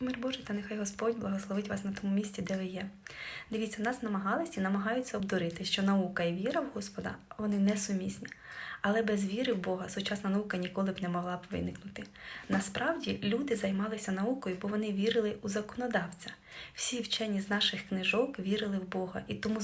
Мир Божий та нехай Господь благословить вас на тому місці, де ви є. Дивіться, нас намагались і намагаються обдурити, що наука і віра в Господа вони несумісні. Але без віри в Бога сучасна наука ніколи б не могла б виникнути. Насправді люди займалися наукою, бо вони вірили у законодавця. Всі вчені з наших книжок вірили в Бога і тому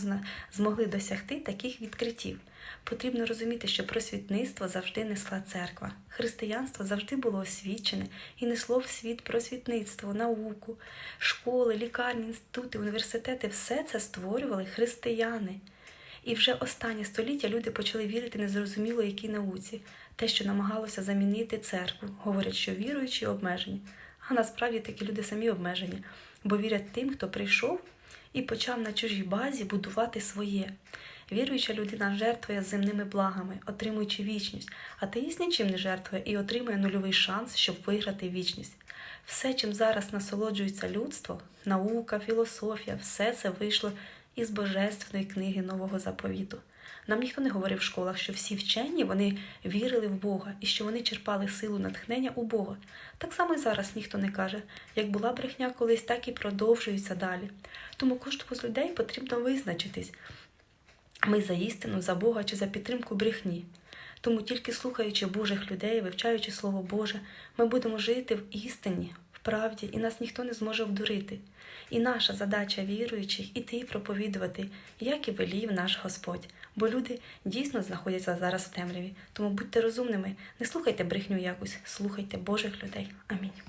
змогли досягти таких відкриттів. Потрібно розуміти, що просвітництво завжди несла церква. Християнство завжди було освічене і несло в світ просвітництво, науку, школи, лікарні, інститути, університети все це створювали християни. І вже останнє століття люди почали вірити незрозуміло якій науці, те, що намагалося замінити церкву. Говорять, що віруючі обмежені. А насправді такі люди самі обмежені, бо вірять тим, хто прийшов і почав на чужій базі будувати своє. Віруюча людина жертвує земними благами, отримуючи вічність, атеїст нічим не жертвує і отримує нульовий шанс, щоб виграти вічність. Все, чим зараз насолоджується людство, наука, філософія, все це вийшло із божественної книги Нового заповіту. Нам ніхто не говорив в школах, що всі вчені вони вірили в Бога і що вони черпали силу натхнення у Бога. Так само і зараз ніхто не каже, як була брехня колись, так і продовжується далі. Тому кожному з людей потрібно визначитись, ми за істину, за Бога чи за підтримку брехні. Тому тільки слухаючи Божих людей, вивчаючи Слово Боже, ми будемо жити в істині, в правді, і нас ніхто не зможе обдурити. І наша задача віруючих іти і проповідувати, як і велів наш Господь. Бо люди дійсно знаходяться зараз в темряві. Тому будьте розумними, не слухайте брехню якусь, слухайте Божих людей. Амінь.